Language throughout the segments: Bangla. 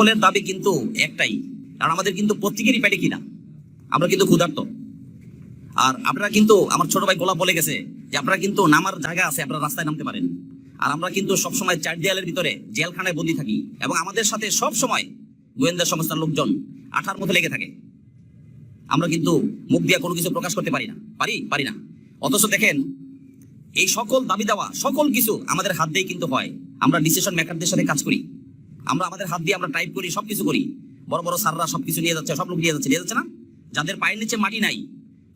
সকলের দাবি কিন্তু একটাই আর আমাদের কিন্তু প্রত্যেকেরই পেটে কিনা আমরা কিন্তু ক্ষুধার্ত। আর আপনারা কিন্তু, আমার ছোট ভাই গোলাপ বলে গেছে যে আপনারা কিন্তু নামার জায়গা আছে, আপনারা রাস্তায় নামতে পারেন। আর আমরা কিন্তু সবসময় চার দেয়ালের ভিতরে জেলখানায় বন্দি থাকি এবং আমাদের সাথে সব সময় গোয়েন্দা সংস্থার লোকজন আঠার মতো লেগে থাকে। আমরা কিন্তু মুখ দিয়ে কোনো কিছু প্রকাশ করতে পারি না। পারি? পারি না। অথচ দেখেন, এই সকল দাবি দেওয়া, সকল কিছু আমাদের হাত দিয়ে কিন্তু হয়। আমরা ডিসিশন মেকারদের সাথে কাজ করি। আমরা আমাদের হাত দিয়ে আমরা টাইপ করি, সবকিছু করি। বড় বড় স্যাররা সবকিছু নিয়ে যাচ্ছে, সব লোক নিয়ে যাচ্ছে নিয়ে যাচ্ছে না? যাদের পায়ের নিচে মাটি নাই,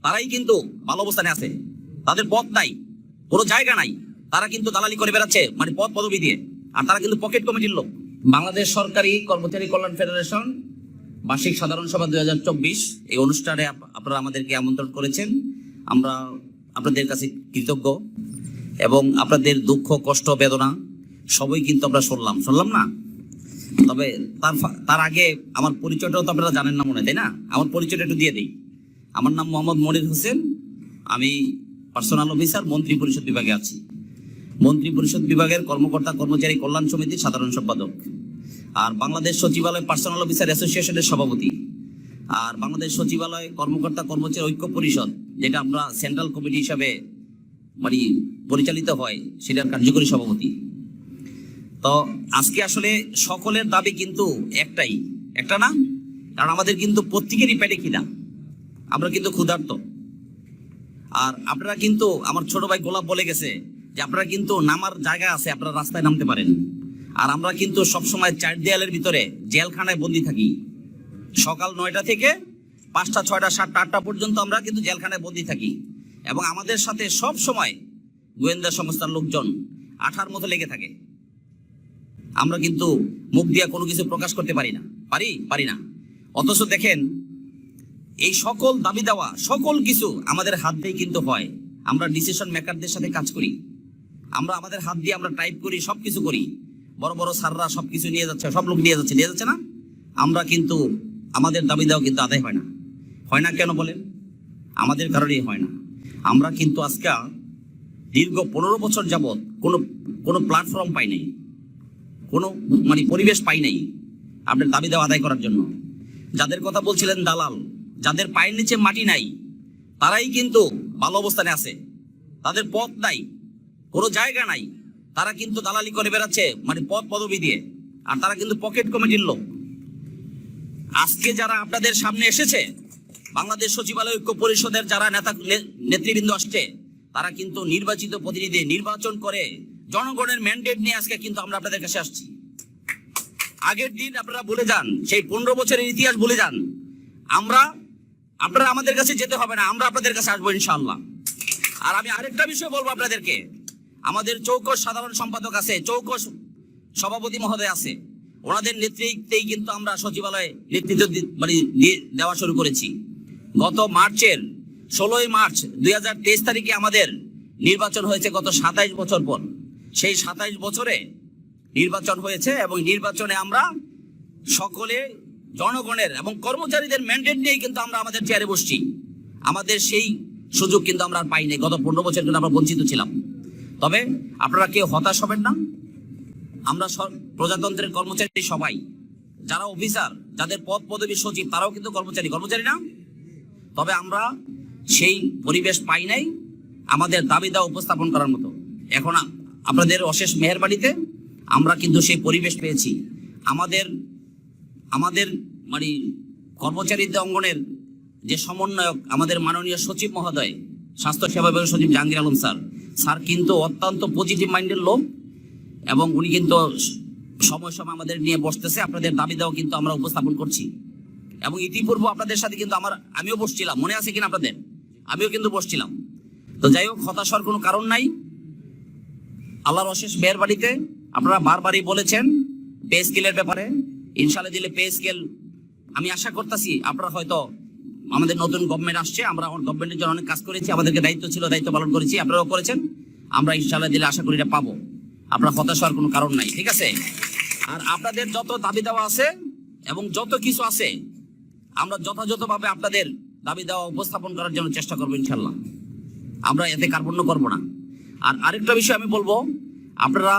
তারাই কিন্তু ভালো অবস্থানে আছে। তাদের পথ নাই, কোনো জায়গা নাই। তারা কিন্তু দালালি করে বেড়াচ্ছে মানে পদ পদবি দিয়ে। আর তারা কিন্তু পকেট কমিটির লোক। বাংলাদেশ সরকারি কর্মচারী কল্যাণ ফেডারেশন, বার্ষিক সাধারণ সভা দুই হাজার চব্বিশ, এই অনুষ্ঠানে আপ- আপনারা আমাদেরকে আমন্ত্রণ করেছেন। আমরা আপনাদের কাছে কৃতজ্ঞ। এবং আপনাদের দুঃখ, কষ্ট, বেদনা, সবই কিন্তু আমরা শুনলাম। শুনলাম না? তবে তার তার আগে আমার পরিচয়টাও তো আপনারা জানেন না মনে তাই না? আমার পরিচয়টা একটু দিয়ে দিই। আমার নাম মোহাম্মদ মনির হোসেন। আমি পার্সোনাল অফিসার মন্ত্রী পরিষদ বিভাগে আছি। মন্ত্রী পরিষদ বিভাগের কর্মকর্তা, কর্মচারী কল্যাণ সমিতির সাধারণ সম্পাদক। আর বাংলাদেশ সচিবালয় পার্সোনাল অফিসার অ্যাসোসিয়েশনের সভাপতি। আর বাংলাদেশ সচিবালয় কর্মকর্তা, কর্মচারী ঐক্য পরিষদ, যেটা আমরা সেন্ট্রাল কমিটি হিসাবে মানে পরিচালিত হয়, সেটার কার্যকরী সভাপতি। তো আজকে আসলে সকলের দাবি কিন্তু একটাই। একটা না? কারণ আমাদের কিন্তু প্রত্যেকেরই পেটে কিনা আমরা কিন্তু ক্ষুধার্ত। আর আপনারা কিন্তু, আমার ছোট ভাই গোলাপ বলে গেছে যে আপনারা কিন্তু নামার জায়গা আছে, আপনারা রাস্তায় নামতে পারেন। আর আমরা কিন্তু সবসময় চার দেয়ালের ভিতরে জেলখানায় বন্দি থাকি। সকাল নয়টা থেকে পাঁচটা, ছয়টা, সাতটা, আটটা পর্যন্ত আমরা কিন্তু জেলখানায় বন্দি থাকি। এবং আমাদের সাথে সব সময় গোয়েন্দা সংস্থার লোকজন আঠার মতো লেগে থাকে। আমরা কিন্তু মুখ দিয়ে কোনো কিছু প্রকাশ করতে পারি না। পারি? পারি না। অথচ দেখেন, এই সকল দাবি দেওয়া, সকল কিছু আমাদের হাত দিয়ে কিন্তু হয়। আমরা ডিসিশন মেকারদের সাথে কাজ করি। আমরা আমাদের হাত দিয়ে আমরা টাইপ করি সব কিছু করি। বড় বড় সাররা সব কিছু নিয়ে যাচ্ছে, সব লোক নিয়ে যাচ্ছে নিয়ে যাচ্ছে না? আমরা কিন্তু আমাদের দাবি দেওয়া কিন্তু আদায় হয় না। হয় না কেন বলেন? আমাদের কারণেই হয় না। আমরা কিন্তু আজকাল দীর্ঘ পনেরো বছর যাবৎ কোনো কোনো প্ল্যাটফর্ম পাই নাই। কোনো মানে পরিবেশ পাই নাই আপনার দাবি দেওয়া আদায় করার জন্য। যাদের কথা বলছিলেন দালাল, যাদের পায়ের নিচে মাটি নাই, তারাই কিন্তু ভালো অবস্থানে আছে। তাদের পথ নাই, কোনো জায়গা নাই। তারা কিন্তু দালালি করে বেড়াচ্ছে মানে পদ পদবি দিয়ে। আর তারা কিন্তু পকেট কমিটির লোক। আজকে যারা আপনাদের সামনে এসেছে, বাংলাদেশ সচিবালয় ঐক্য পরিষদের যারা নেতা নেতৃবৃন্দ আসছে, তারা কিন্তু নির্বাচিত প্রতিনিধি নির্বাচন করে জনগণের ম্যান্ডেট নিয়ে আজকে কিন্তু আমরা আপনাদের কাছে আসছি। আগের দিন আপনারা বলে যান, সেই পনেরো বছরের ইতিহাস বলে যান। আমরা, আপনারা আমাদের কাছে যেতে হবে না, আমরা আপনাদের কাছে আসব ইনশাআল্লাহ। আর আমি আরেকটা বিষয় বলব আপনাদেরকে। আমাদের চৌকস সাধারণ সম্পাদক আছে, চৌকস সভাপতি মহোদয় আছে। ওনাদের নেতৃত্বেই কিন্তু আমরা সচিবালয়ে নেতৃত্ব মানে দেওয়া শুরু করেছি। গত মার্চের ষোলোই মার্চ দুই হাজার তেইশ তারিখে আমাদের নির্বাচন হয়েছে গত সাতাইশ বছর পর। সেই সাতাইশ বছরে নির্বাচন হয়েছে এবং নির্বাচনে আমরা সকলে জনগণের এবং কর্মচারীদের ম্যান্ডেট নিয়েই কিন্তু আমরা আমাদের চেয়ারে বসছি। আমাদের সেই সুযোগ কিন্তু আমরা আর পাইনি। গত পনেরো বছর কিন্তু আমরা বঞ্চিত ছিলাম। তবে আপনারা কেউ হতাশ হবেন না। আমরা প্রজাতন্ত্রের কর্মচারী সবাই। যারা অফিসার যাদের পদ পদবী সচিব, তারাও কিন্তু কর্মচারী। কর্মচারী না। তবে আমরা সেই পরিবেশ পাই নাই। আমাদের দাবি দাওয়া উপস্থাপন করার মতো। এখন আপনাদের অশেষ মেহরবানিতে আমরা কিন্তু সেই পরিবেশ পেয়েছি। আমাদের আমাদের মানে কর্মচারীদের অঙ্গনের যে সমন্বয়ক আমাদের মাননীয় সচিব মহোদয়, স্বাস্থ্য সেবা বিভাগের সচিব জাহাঙ্গীর আলম স্যার স্যার কিন্তু অত্যন্ত পজিটিভ মাইন্ডের লোক এবং উনি কিন্তু সময় সময় আমাদের নিয়ে বসতেছে। আপনাদের দাবি দেওয়া কিন্তু আমরা উপস্থাপন করছি। এবং ইতিপূর্বে আপনাদের সাথে কিন্তু আমার, আমিও বসছিলাম। মনে আছে কিনা আপনাদের? আমিও কিন্তু বসছিলাম। তো যাই হোক, হতাশার কোনো কারণ নাই। আল্লাহর অশেষ মেয়ের বাড়িতে আপনারা বারবারই বলেছেন পে স্কেলের ব্যাপারে। ইনশাল্লাহ দিলে পে স্কেল আমি আশা করতেছি আপনারা হয়তো আমাদের নতুন গভর্নমেন্ট আসছে, আমরা আমার গভর্নমেন্টের জন্য অনেক কাজ করেছি, আমাদেরকে দায়িত্ব ছিল, দায়িত্ব পালন করেছি, আপনারাও করেছেন। আমরা ইনশাল্লাহ দিলে আশা করি এটা পাবো। আপনার হতাশ হওয়ার কোনো কারণ নাই, ঠিক আছে? আর আপনাদের যত দাবি দেওয়া আছে এবং যত কিছু আছে, আমরা যথাযথভাবে আপনাদের দাবি দেওয়া উপস্থাপন করার জন্য চেষ্টা করব ইনশাল্লাহ আমরা এতে কার্পণ্য করব না। আর আরেকটা বিষয় আমি বলব, আপনারা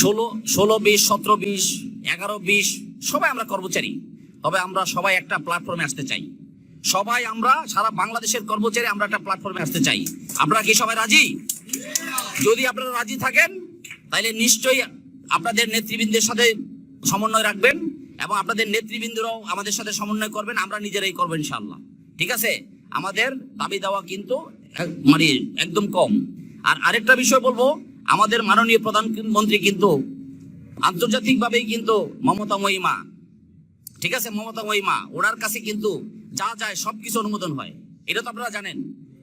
ষোলো ষোলো বিশ, সতেরো বিশ, এগারো বিশ, সবাই আমরা কর্মচারী। তবে আমরা সবাই একটা প্ল্যাটফর্মে আসতে চাই। সবাই আমরা, সারা বাংলাদেশের কর্মচারী আমরা একটা প্ল্যাটফর্মে আসতে চাই। আপনারা কি সবাই রাজি? যদি আপনারা রাজি থাকেন তাহলে নিশ্চয়ই আপনাদের নেতৃবৃন্দের সাথে সমন্বয় রাখবেন এবং আপনাদের নেতৃবৃন্দরাও আমাদের সাথে সমন্বয় করবেন, আমরা নিজেরাই করব ইনশাল্লাহ ঠিক আছে? আমাদের দাবি দেওয়া কিন্তু মানে একদম কম। আর আরেকটা বিষয় বলব, আমাদের মাননীয় প্রধানমন্ত্রী কিন্তু আন্তর্জাতিকভাবেই কিন্তু মমতাময়ী মা ঠিক আছে মমতাময়ী মা ওনার কাছে কিন্তু যা যায় সবকিছু অনুমোদন হয়। এটা তো আপনারা জানেন।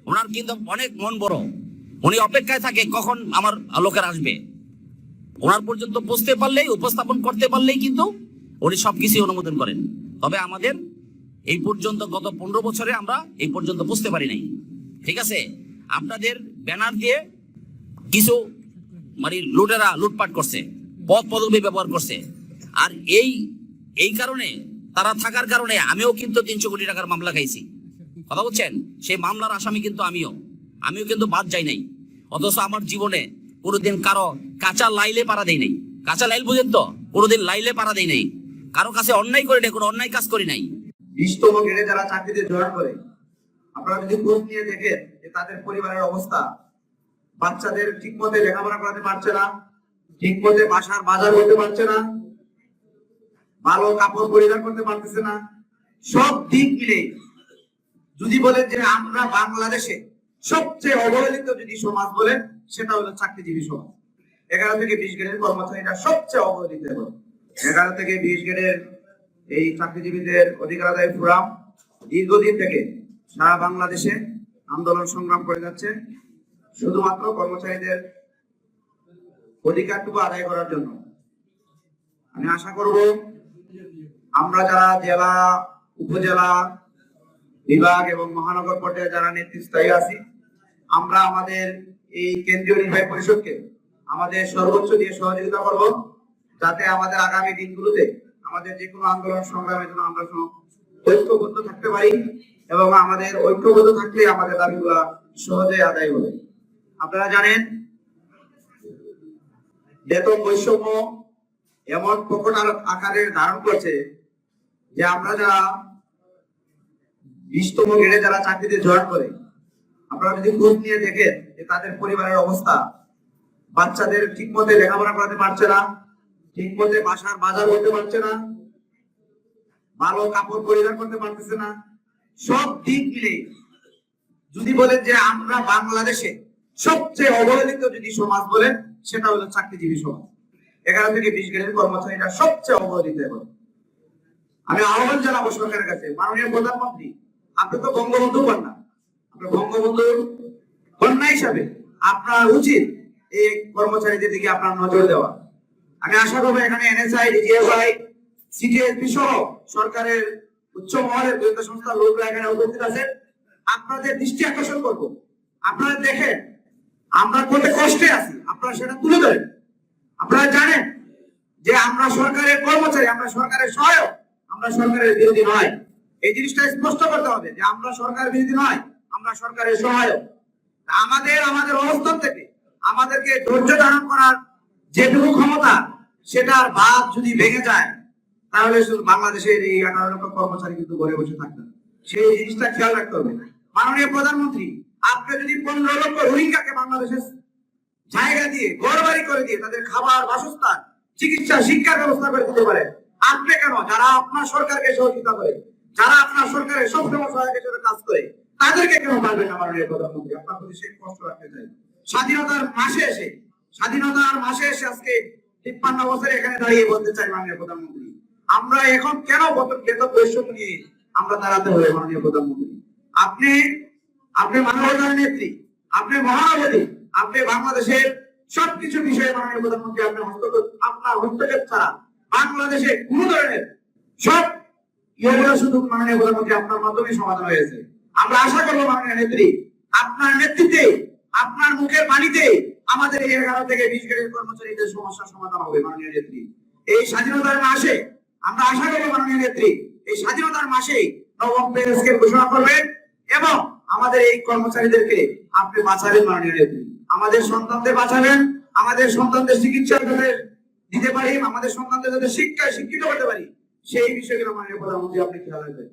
ওনার কিন্তু অনেক মন বড়। উনি অপেক্ষায় থাকে কখন আমার লোকের আসবে। ওনার পর্যন্ত পৌঁছতে পারলেই, উপস্থাপন করতে পারলেই কিন্তু উনি সবকিছু অনুমোদন করেন। তবে আমাদের এই পর্যন্ত গত পনেরো বছরে আমরা এই পর্যন্ত বুঝতে পারি নাই। ঠিক আছে? আপনাদের ব্যানার দিয়ে কিছু মানে লুটেরা লুটপাট করছে পদ পদবি ব্যবহার করছে। আর এই এই কারণে, তারা থাকার কারণে আমিও কিন্তু তিনশো কোটি টাকার মামলা খাইছি। কথা বলছেন? সেই মামলার আসামি কিন্তু আমিও। আমিও কিন্তু বাদ যাই নাই। অথচ আমার জীবনে কোনোদিন কারও কাঁচা লাইলে পাড়া দেই নাই। কাঁচা লাইল বুঝেন তো? কোনোদিন লাইলে পাড়া দেই নাই। কারও কাছে অন্যায় করি নাই, কোনো অন্যায় কাজ করি নাই। যারা চাকরিতে জয়েন করে আপনারা যদি খোঁজ নিয়ে দেখেন যে তাদের পরিবারের অবস্থা, বাচ্চাদের ঠিক মতো লেখাপড়া করাতে পারছে না, ঠিক মতো বাসার বাজার করতে পারছে না, ভালো কাপড় পরিধান করতে পারতেছে না, সব দিক মিলে যদি বলেন যে আমরা বাংলাদেশে সবচেয়ে অবহেলিত যদি সমাজ বলেন, সেটা হলো চাকরিজীবী সমাজ। এগারো থেকে বিশ গ্রেডের কর্মচারীরা সবচেয়ে অবহেলিত এগারো থেকে বিশ গ্রেডের এই চাকরিজীবীদের অধিকার আদায় ফোরাম দীর্ঘদিন থেকে সারা বাংলাদেশে আন্দোলন সংগ্রাম করে যাচ্ছে। শুধুমাত্র কর্মচারীদের অধিকারটুকু আদায় করার জন্য। আমি আশা করব আমরা যারা জেলা, উপজেলা, বিভাগ এবং মহানগর পর্যায়ে যারা নেতৃস্থায়ী আছি, আমরা আমাদের এই কেন্দ্রীয় নির্বাহী পরিষদকে আমাদের সর্বোচ্চ দিয়ে সহযোগিতা করব, যাতে আমাদের আগামী দিনগুলোতে আমাদের যে কোনো আন্দোলন সংগ্রামের জন্য আমরা ঐক্যবদ্ধ থাকতে পারি। এবং আমাদের ঐক্যবদ্ধ থাকলে আমাদের দাবিগুলো সহজে আদায় হবে। আপনারা জানেন, বেতন বৈষম্য এমন প্রকট আর- আকারের ধারণ করছে যে আমরা যারা বিশতম গ্রেডে যারা চাকরিতে জয়েন করে, আপনারা যদি খোঁজ নিয়ে দেখেন যে তাদের পরিবারের অবস্থা, বাচ্চাদের ঠিক মতো লেখাপড়া করাতে পারছে না ঠিক মতো বাসার বাজার করতে পারছে না, ভালো কাপড় পরিধান করতে পারতেছে না সব দিক মিলে যদি বলেন যে আমরা বাংলাদেশে সবচেয়ে অবহেলিত যদি সমাজ বলেন, সেটা হলো চাকরিজীবী সমাজ। এগারো থেকে বিশ গ্রেডের কর্মচারীরা সবচেয়ে অবহেলিত এবং আমি আহ্বান জানাব সরকারের কাছে, মাননীয় প্রধানমন্ত্রী, আপনি তো বঙ্গবন্ধু কন্যা আপনি বঙ্গবন্ধুর কন্যা হিসাবে আপনার উচিত এই কর্মচারীদের দিকে আপনার নজর দেওয়া। আমি আশা করব এখানে এনএসআই ডিজিএফআই সিটিএসপি সহ সরকারের উচ্চ মহলের গোয়েন্দা সংস্থার লোকরা এখানে উপস্থিত আছেন। আপনাদের দৃষ্টি আকর্ষণ করব। আপনারা দেখেন, আমরা কত কষ্টে আছি। আপনারা সেটা তুলে ধরেন। আপনারা জানেন যে আমরা সরকারের কর্মচারী, আমরা সরকারের সহায়ক, আমরা সরকারের বিরোধী নয়। এই জিনিসটা স্পষ্ট করতে হবে যে আমরা সরকারের বিরোধী নয়, আমরা সরকারের সহায়ক। আমাদের আমাদের অবস্থান থেকে আমাদেরকে ধৈর্য ধারণ করার যেটুকু ক্ষমতা, সেটার বাদ যদি ভেঙে যায় তাহলে শুধু বাংলাদেশের এই আঠারো লক্ষ কর্মচারী কিন্তু ঘরে বসে থাকবে সেই জিনিসটা খেয়াল রাখতে হবে। মাননীয় প্রধানমন্ত্রী, আপনি যদি পনেরো লক্ষ রোহিঙ্গাকে বাংলাদেশের জায়গা দিয়ে ঘর বাড়ি করে দিয়ে তাদের খাবার, বাসস্থান, চিকিৎসা, শিক্ষার ব্যবস্থা করে দিতে পারে আপনি কেন? যারা আপনার সরকারকে সহযোগিতা করে, যারা আপনার সরকারের সবসময় সহায়ক হিসেবে কাজ করে, তাদেরকে কেন পারবেন না মাননীয় প্রধানমন্ত্রী? আপনার প্রতি সেই কষ্ট রাখতে চাই। স্বাধীনতার মাসে এসে, স্বাধীনতার মাসে এসে আজকে তিপ্পান্ন বছরে এখানে দাঁড়িয়ে বলতে চাই মাননীয় প্রধানমন্ত্রী। আমরা এখন কেন বেতন বৈষম্য নিয়ে আমরা দাঁড়াতে হবে মাননীয় প্রধানমন্ত্রী? আপনি আপনি মানবতার নেত্রী আপনি মহানবী আপনি বাংলাদেশের সবকিছু বিষয়ে মাননীয় প্রধানমন্ত্রী আপনি হস্তক্ষেপ, আপনার হস্তক্ষেপ ছাড়া বাংলাদেশে কোন ধরনের সব ইয়েগুলো শুধু মাননীয় প্রধানমন্ত্রী আপনার মাধ্যমে সমাধান হয়েছে। আমরা আশা করব মাননীয় নেত্রী, আপনার নেতৃত্বে, আপনার মুখের পানিতে আমাদের এগারো থেকে বিশ গ্রেডের কর্মচারীদের সমস্যার সমাধান হবে মাননীয় নেত্রী। এই স্বাধীনতার মাসে আমরা আশা করি মাননীয় নেত্রী, এই স্বাধীনতার মাসে নবম ঘোষণা করবেন এবং আমাদের এই কর্মচারীদেরকে আপনি বাঁচাবেন মাননীয় নেত্রী। আমাদের সন্তানদের বাঁচাবেন, আমাদের সন্তানদের চিকিৎসা দিতে পারি, আমাদের সন্তানদের যাতে শিক্ষায় শিক্ষিত হতে পারি, সেই বিষয়গুলো মাননীয় প্রধানমন্ত্রী, আপনি খেয়াল রাখবেন।